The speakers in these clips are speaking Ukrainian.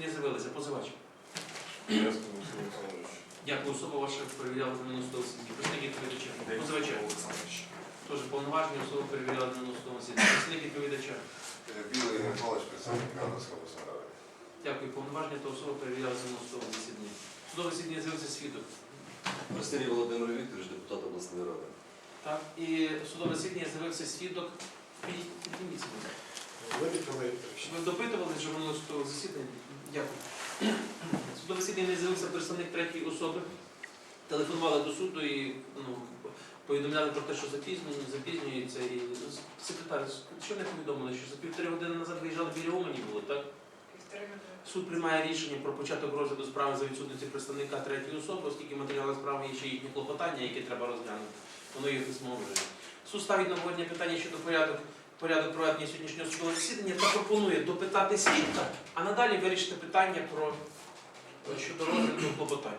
Не з'явилися, позивач. Дякую, особа ваша перевіряла минулого судового Представник відповідача. Позивача. Теж повноваження особа перевіряла судового засідання. Представник відповідача. Е, Білий Михайлович, представник Галицького обласної. Дякую, повноваження та особа перевіряла за минулого судового засідання. Судове засідання з'явився свідок. Арсеній Володимир Вікторович, депутат обласної ради. Так, і судове засідання з'явився свідок. Підніміться, будь ласка. Ви допитували минулого судового засідання? Дякую. Судове засідання не з'явився представник третьої особи. Телефонували до суду і ну, повідомляли про те, що запізнює, запізнюється. І секретар, що не повідомили, що за півтори години назад виїжджали біля Умані було, так? Суд приймає рішення про початок розгляду справи за відсутності представника третьої особи, оскільки матеріали справи є ще їхні клопотання, які треба розглянути. Воно їх письмово вже. Суд ставить на питання щодо порядок, порядок проведення сьогоднішнього судового засідання та пропонує допитати свідка, а надалі вирішити питання про щодо розгляду клопотання.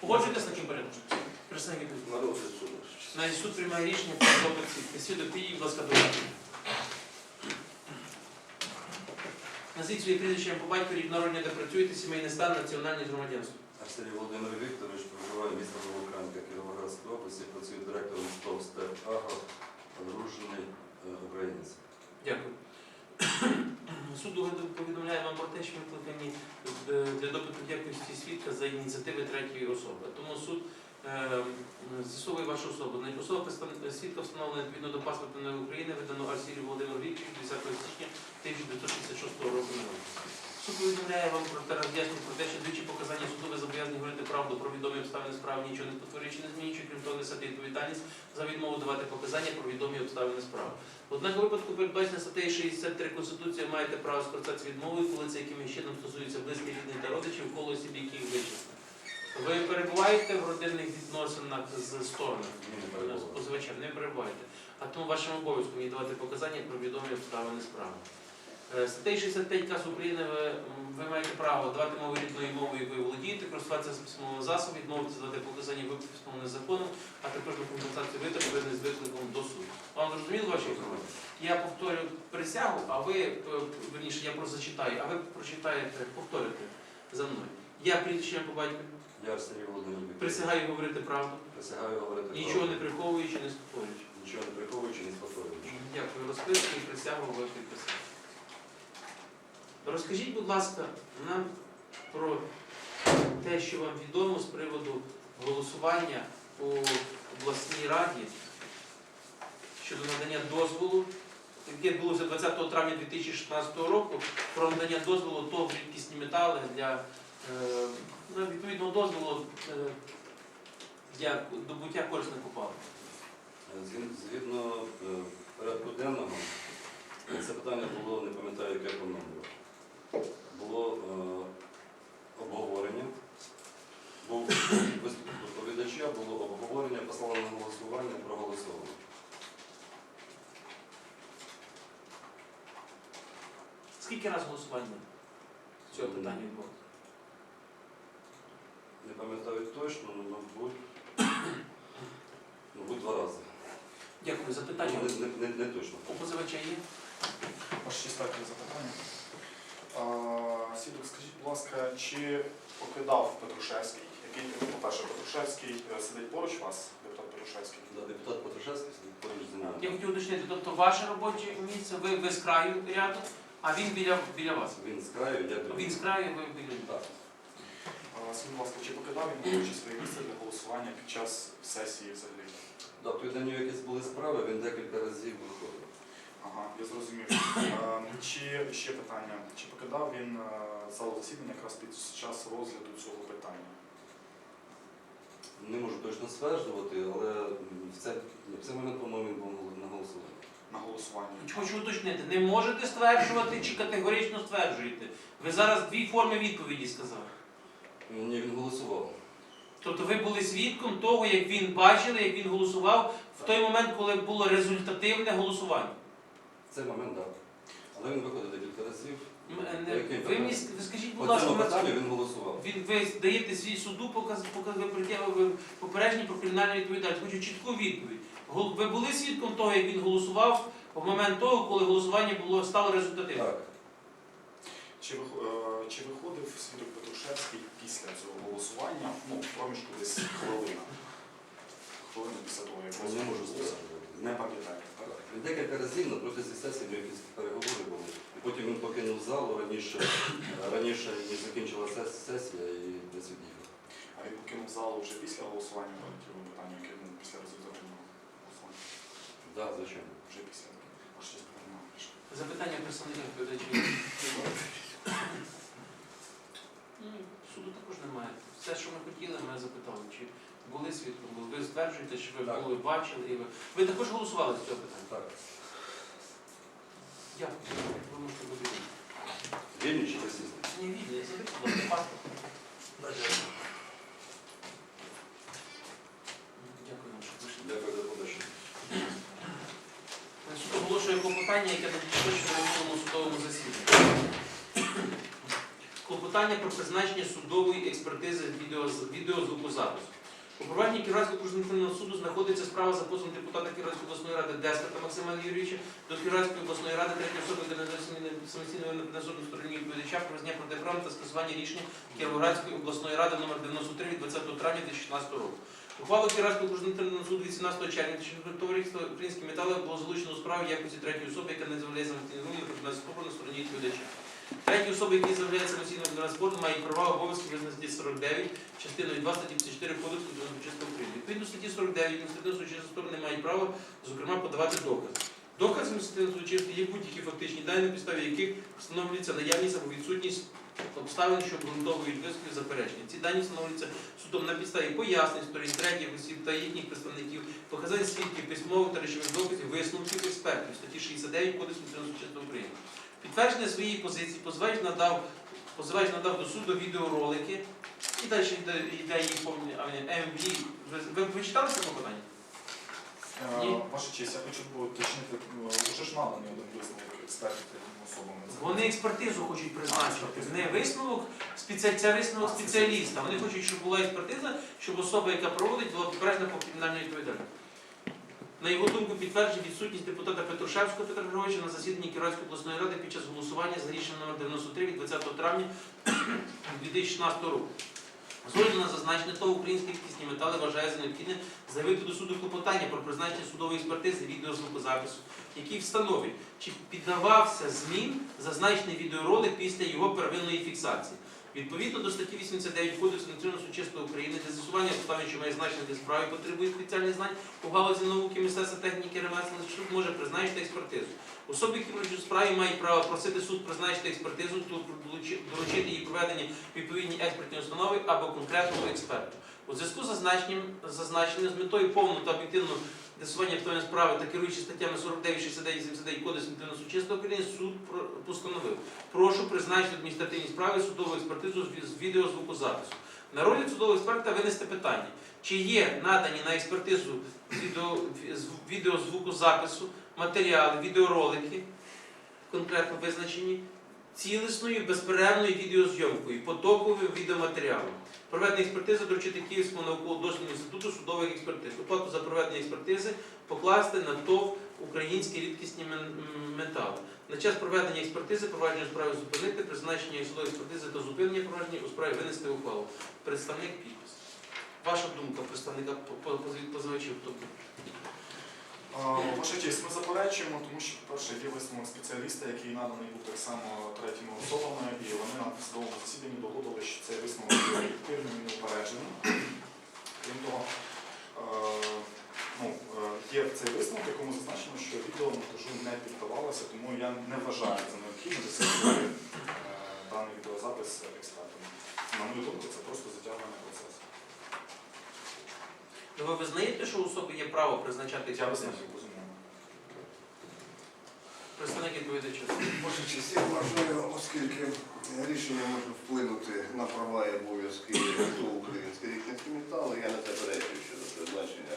Погоджуєтесь на таким порядком? Представник відповідь. На розгляд суду. Навіть суд приймає рішення про допит свідка. Свідок, підійдіть, будь ласка, до мене. Назвіть своє прізвище по батькові, рік народження, де працюєте, сімейний стан, національність громадянство. Арсеній Володимир Вікторович проживає в місті Новокранка Кіровоградської області, працює директором СТОВ «Степ Агро», одружений українець. Дякую. Суд повідомляє вам про те, що викликані е, для допиту якості свідка за ініціативи третьої особи. Тому суд е, з'ясовує вашу особу. Особа свідка встановлена відповідно до паспорта України, видано Арсілію Володимиру Вікторовичу 10 січня 1966 року. Суд повідомляє вам про те, роз'яснює про те, що двічі показання судове зобов'язані говорити правду про відомі обставини справи, нічого не спотворюючи, не змінюючи, крім того, несати відповідальність за відмову давати показання про відомі обставини справи. Однак у випадку передбачення статтею 63 Конституції маєте право скористатися відмовою, коли це якимось чином стосується близьких рідних та родичів, коло осіб, яких вичислено. Ви перебуваєте в родинних відносинах з сторонами? Позивачем не перебуваєте. А тому вашим обов'язком є давати показання про відомі обставини справи. Статтею 65 КАС України ви, ви маєте право давати мову рідною мовою, якою володієте, користуватися з письмового засобу, відмовитися давати показання виписаного незаконно, а також на компенсацію витрат пов'язаних з викликом до суду. Вам зрозуміло ваші інформації? Я повторю присягу, а ви, е, верніше, я просто зачитаю, а ви прочитаєте, повторите за мною. Я прізвище по батькові Я Арсеній Володимир Вікторович. присягаю говорити правду, Присягаю говорити нічого не приховуючи, не спотворюючи. Нічого не приховуючи, не спотворюючи. Дякую. Розписку і присягу ви підписали. Розкажіть, будь ласка, нам про те, що вам відомо з приводу голосування у обласній раді щодо надання дозволу, яке було 20 травня 2016 року, про надання дозволу ТОВ рідкісні метали для е, ну, відповідного дозволу е, для добуття корисних копалин. Е, Згідно е, порядку денного, це питання було, не пам'ятаю, яке по номеру. Було е, обговорення, був виступ доповідача, було обговорення, послали на голосування, проголосовано. Скільки разів голосування з цього питання відбулося? Не пам'ятаю точно, але мабуть, мабуть, два рази. Дякую. Запитання Не, не, не, не точно. у позивача є? Ваше честь, так, запитання. А, Свідок, скажіть, будь ласка, чи покидав Петрушевський, який, по-перше, Петрушевський е, сидить поруч вас, депутат Петрушевський? Да, Депутат Петрушевський сидить поруч зі мною. Я хотів уточнити, тобто ваше робоче місце, ви, ви з краю ряду, а він біля, біля вас. Він з краю, я біля. Він з краю, ви біля Так. А, Скажіть, будь ласка, чи покидав він поруч своє місце для голосування під час сесії взагалі? Да, тоді на нього якісь були справи, він декілька разів виходив. Ага, я зрозумів. Е, Чи ще питання? Чи покидав він е, залу засідання якраз під час розгляду цього питання? Не можу точно стверджувати, але в цей, в цей момент, по-моєму, він був на голосуванні. На голосуванні? Хочу уточнити, не можете стверджувати чи категорично стверджуєте. Ви зараз дві форми відповіді сказали. Ні, він голосував. Тобто ви були свідком того, як він бачили, як він голосував в той момент, коли було результативне голосування. В цей момент, так. Але він виходив декілька разів. М- не- Ви мені ск- ви скажіть, будь По ласка, цьому питанню він голосував. Він ви даєте свій суду, показ, показ ви притягли попередження про кримінальну відповідальність. Хочу чітку відповідь. Гол- Ви були свідком того, як він голосував в момент того, коли голосування було стало результативним? Так. Чи, вих- е, чи виходив свідок Петрушевський після цього голосування, ну, в проміжку десь хвилина? Хвилина після того, як Не можу сказати. Не? Він Декілька разів на протязі сесії ми якісь переговори були. І потім він покинув залу раніше, раніше і закінчила сесія і десь від'їхав. А він покинув залу вже після голосування по цьому питанню, яке ну, після результативного голосування? Так, звичайно. Вже після. Аж щось приймав. Запитання представника відповідачів. Суду також немає. Все, що ми хотіли, ми запитали, чи були свідком, бо ви стверджуєте, що ви Так. були, бачили, і ви. Ви також голосували за цього питання? Так. Дякую. Ви можете бути. вільні. Вільні чи російські? Ні, вільні, забудьте, будь ласка, паспорт. Дякую вам, що прийшли. Дякую за подачу. Суд оголошує клопотання, яке надійшло ще на минулому судовому засіданні. Клопотання про призначення судової експертизи відеоз- відеозвукозапису. У провадженні Кіровського окружного суду знаходиться справа за позовом депутата Кіровської обласної ради Деспорта Максима Юрійовича до Кіровської обласної ради третьої особи для самостійного непринесеної стороні відповідача про визнання протиправне та скасування рішення Кіровоградської обласної ради номер 93 від 20 травня 2016 року. Ухвалу Кіровського окружного суду від 17 червня 2004 товариства Українські метали було залучено у справі якості третьої особи, яка не з'являється на на стороні відповідача. Треті особи, які з'являються самостійним транспортом, мають права обов'язки визнані 49 частиною 2 статті 54 Кодексу Судочинства України. Відповідно статті 49 адміністративно судочинні сторони мають право, зокрема, подавати. Докази адміністративного судочинства є будь-які фактичні дані, на підставі яких встановлюється наявність або відсутність обставин, що обґрунтовують висловів заперечення. Ці дані встановлюються судом на підставі пояснень сторін третіх осіб та їхніх представників, показань свідків, письмових та речових доказів, висновків експертів статті 69 Кодексу України. Підтвердження своєї позиції позивач надав, позивач надав до суду відеоролики і далі йде, йде її повні МВ. Ви, читали це попадання? Ні. Е, Ваша честь, я хочу уточнити, е, вже ж наданий один висновок експертів третім особам. Вони експертизу хочуть призначити. Не висновок це висновок спеціаліста. Вони хочуть, щоб була експертиза, щоб особа, яка проводить, була попереджена по кримінальній відповідальності. На його думку, підтверджує відсутність депутата Петрушевського Петра Григоровича на засіданні Кіровської обласної ради під час голосування за рішенням номер 93 від 20 травня 2016 року. З огляду на зазначене, то українські рідкісні метали вважає за необхідне заявити до суду клопотання про призначення судової експертизи відеозвукозапису, який встановить, чи піддавався змін зазначений відеоролик після його первинної фіксації. Відповідно до статті 89 Кодексу Національного судочинства України, для з'ясування обставин, що має значення для справи, потребує спеціальних знань у галузі науки, мистецтва, техніки, ремесла, суд може призначити експертизу. Особи, які у справі, мають право просити суд призначити експертизу, то доручити її проведення відповідній експертній установи або конкретному експерту. У зв'язку з зазначенням, зазначеним з метою повного та об'єктивного з'ясування актуальної справи та керуючи статтями 49, 69 79 Кодексу Національного судочинства України, суд постановив. Прошу призначити в адміністративній справі судову експертизу з ві- з відеозвукозапису. На ролі судового експерта винести питання, чи є надані на експертизу відео, відеозвукозапису матеріали, відеоролики, конкретно визначені, цілісною безперервною відеозйомкою, потоковим відеоматеріалом. Проведення експертизи доручити Київському науково-дослідному інституту судових експертиз. Оплату за проведення експертизи покласти на ТОВ українські рідкісні метали. На час проведення експертизи провадження справи зупинити, призначення судової експертизи та зупинення провадження у справі винести ухвалу. Представник підпис. Ваша думка представника по- по- позивачів хто буде? Ваша честь, ми заперечуємо, тому що, по-перше, є висновок спеціаліста, який наданий був так само третіми особами, і вони на судовому засіданні доводили, що цей висновок є об'єктивним і неупередженим. Крім того, ну, е, є цей висновок, в якому зазначено, що відео монтажу не піддавалося, тому я не вважаю за необхідне засідати даний відеозапис експертами. На мою думку, це просто затягування процесу. Ну, ви визнаєте, що у особи є право призначати Я визнаю, безумовно. Представник відповідача. Ваша честь, я вважаю, оскільки рішення може вплинути на права і обов'язки ТО українські рідкісні метали, я не заперечую щодо призначення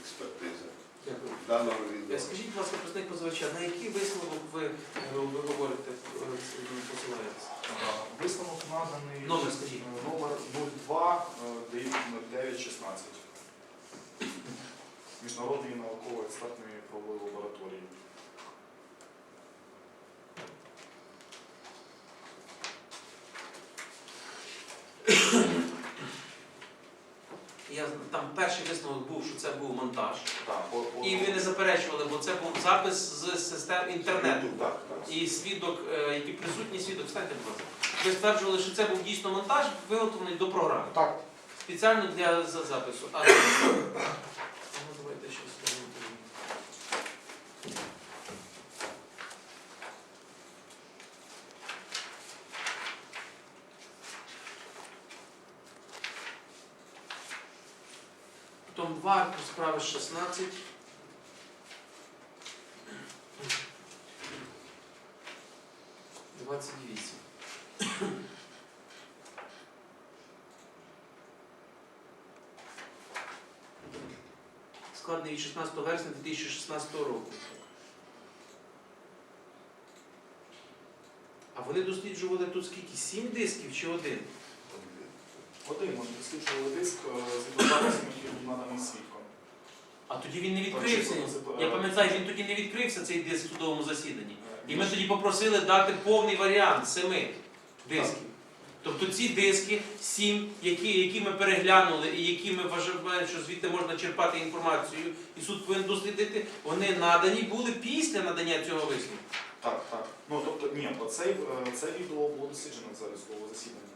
експертизи Дякую. даного Е, відео. Скажіть, будь ласка, представник позивача, на який висновок ви, е, ви говорите, е, посилаєтесь? Висновок наданий Номер скажіть. міжнародної науково-експертної правової лабораторії. Я Там перший висновок був, що це був монтаж. Так, по, по... І ми не заперечували, бо це був запис з систем інтернету. Так, так. І свідок, е, який присутній свідок, станьте, будь ласка. Ви стверджували, що це був дійсно монтаж, виготовлений до програми. Так. Спеціально для запису. А справи 16. Двадцять вісім. складений від 16 вересня 2016 року. А вони досліджували тут скільки? Сім дисків чи один? Один, ми досліджували диск е, з відеозаписом, який був свідком. А тоді він не відкрився. Я пам'ятаю, він тоді не відкрився цей диск в судовому засіданні. І ми тоді попросили дати повний варіант семи дисків. Тобто ці диски, сім, які, які ми переглянули і які ми вважаємо, що звідти можна черпати інформацію, і суд повинен дослідити, вони надані були після надання цього висновку. Так, так. Ну тобто, ні, оцей, е, це відео було досліджено залі судового засідання.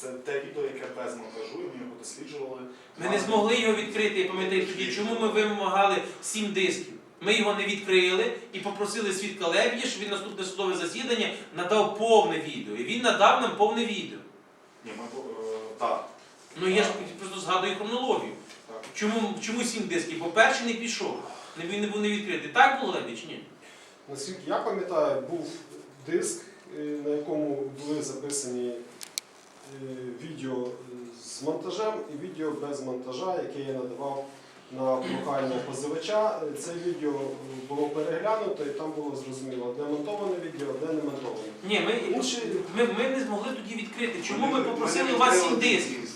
Це те відео, яке без монтажу, і ми його досліджували. Ми не змогли його відкрити, я пам'ятаю тоді, чому ми вимагали сім дисків. Ми його не відкрили і попросили свідка Лебідя, щоб він наступне судове засідання надав повне відео. І він надав нам повне відео. Ні, ми е, так, Ну я ж просто згадую хронологію. так. Чому, чому сім дисків? Бо перший не пішов. Не- Він не був не відкритий. Так було Лебідь чи ні? Наскільки я пам'ятаю, був диск, е, на якому були записані відео з монтажем і відео без монтажа, яке я надавав на прохання позивача. Е, Це відео е, було переглянуто і там було зрозуміло, де монтоване відео, де не монтоване. Ні, ми, Інші ми, ми не змогли тоді відкрити. Чому ми попросили у вас сім дисків?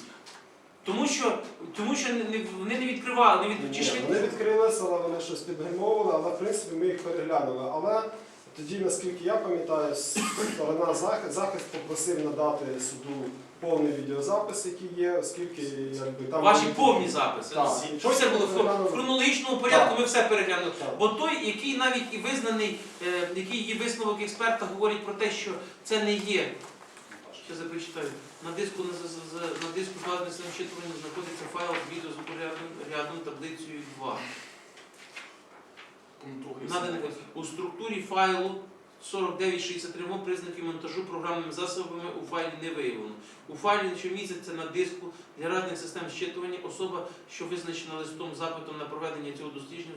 Тому що, тому що не- вони не відкривали, не від... чи Ні, швидко. Вони відкрилися, але вони щось підгальмовували, але в принципі ми їх переглянули. Але тоді, наскільки я пам'ятаю, сторона захист, попросив надати суду повний відеозапис, який є, оскільки якби там Ваші повні записи. Так. Що все було в хронологічному порядку, ми все переглянули. Так. Бо той, який навіть і визнаний, е, який є висновок експерта, говорить про те, що це не є. Ще започитаю. На диску на, на диску самочитування знаходиться файл з відео з рядом таблицею 2. Пункт у структурі файлу 4963 мов признаків монтажу програмними засобами у файлі не виявлено. У файлі, що міститься на диску для різних систем щитування, особа, що визначена листом запитом на проведення цього дослідження,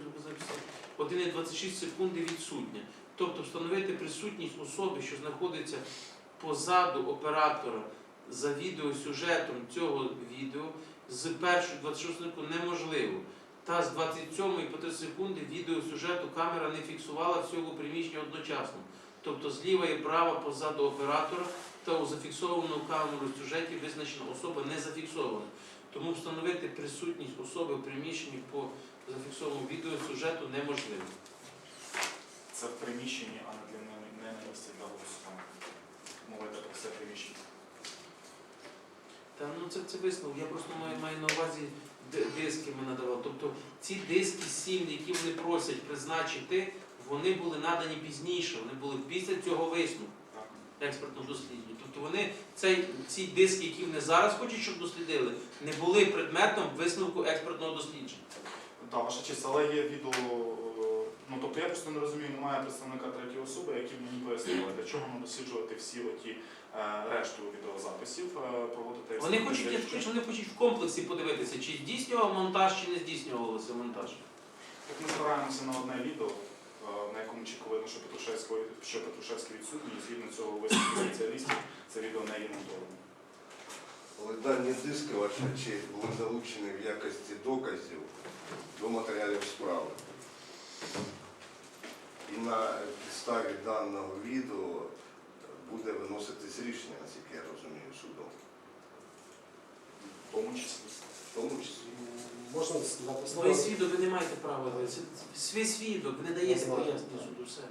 1,26 секунди відсутня. Тобто встановити присутність особи, що знаходиться позаду оператора за відеосюжетом цього відео з першої 26 секунд неможливо. Та з 27 по 3 секунди відеосюжету камера не фіксувала всього приміщення одночасно. Тобто зліва і права позаду оператора та у зафіксованому камеру сюжеті визначена особа не зафіксована. Тому встановити присутність особи в приміщенні по зафіксованому відеосюжету неможливо. Це в приміщенні, а не для не- не на місці. Мова йде про все приміщення. Та ну це, це висновок. Я просто маю, маю на увазі диски ми надавали. Тобто ці диски сім, які вони просять призначити, вони були надані пізніше, вони були після цього висновку Так. експертного дослідження. Тобто вони цей, ці диски, які вони зараз хочуть, щоб дослідили, не були предметом висновку експертного дослідження. Так, ваша честь, але є відео. Ну тобто я просто не розумію, немає представника третьої особи, які б мені пояснили, для чого нам досліджувати всі оті е, решту відеозаписів, е, проводити Вони хочуть, я скажу, вони хочуть в комплексі подивитися, чи здійснював монтаж, чи не здійснювався монтаж. Як ми збираємося на одне відео, е, на якому чітко видно, що Петрушевський, що Петрушевський відсутній, і згідно цього висновку спеціалістів, це відео не є монтоване. Але дані диски, ваша честь, були залучені в якості доказів до матеріалів справи. І на підставі даного відео буде виноситись рішення, наскільки я розумію, судом. В тому числі. В тому числі. можна сказати Ви слово. свідок, ви не маєте права. ви- Свій свідок, не знаю. пояснення суду. Все.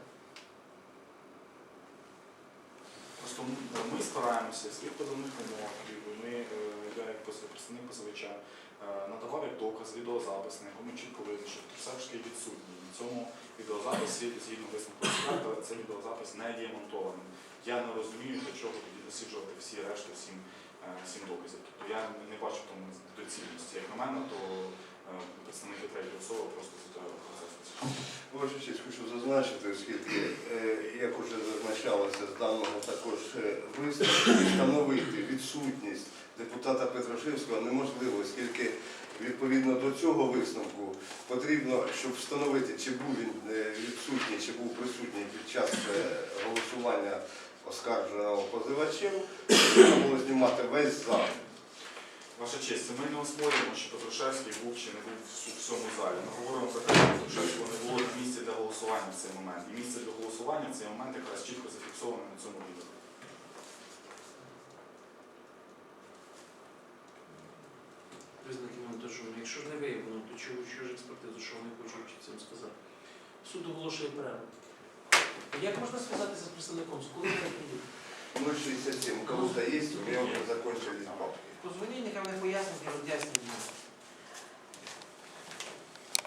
Просто ми- ми стараємося, слід позовних вимог, і ми, е, я як пози- представник позивача, е, надавав як доказ відеозапис, на якому чітко видно, що Петрушевський відсутній. Цьому відеозаписі, згідно висновку експерта, цей відеозапис не є монтованим. Я не розумію, для чого тоді досліджувати всі решти, сім, е, сім доказів. Тобто я не бачу тому доцільності. Як на мене, то е, представники третьої особи просто затягли процес. Ваша честь, хочу зазначити, оскільки, е, як уже зазначалося з даного також висновку, встановити відсутність депутата Петрашевського неможливо, оскільки відповідно до цього висновку потрібно, щоб встановити, чи був він е, відсутній, чи був присутній під час е, голосування оскарженого позивачем, треба було знімати весь зал. Ваша честь, ми не оспорюємо, що Петрушевський був чи не був в в цьому залі. Ми говоримо про те, що Петрушевського не було місця для голосування в цей момент. І місце для голосування в цей момент якраз чітко зафіксовано на цьому відео. Признаки монтажу. Якщо ж не виявлено, то чого що ж експертизу, що вони хочуть цим сказати? Суд оголошує перерву. Як можна зв'язатися з представником? З коли вони прийдуть? 067. У кого-то есть, у меня уже закончились бабки. Позвоніть, нехай вони пояснять і роз'яснять.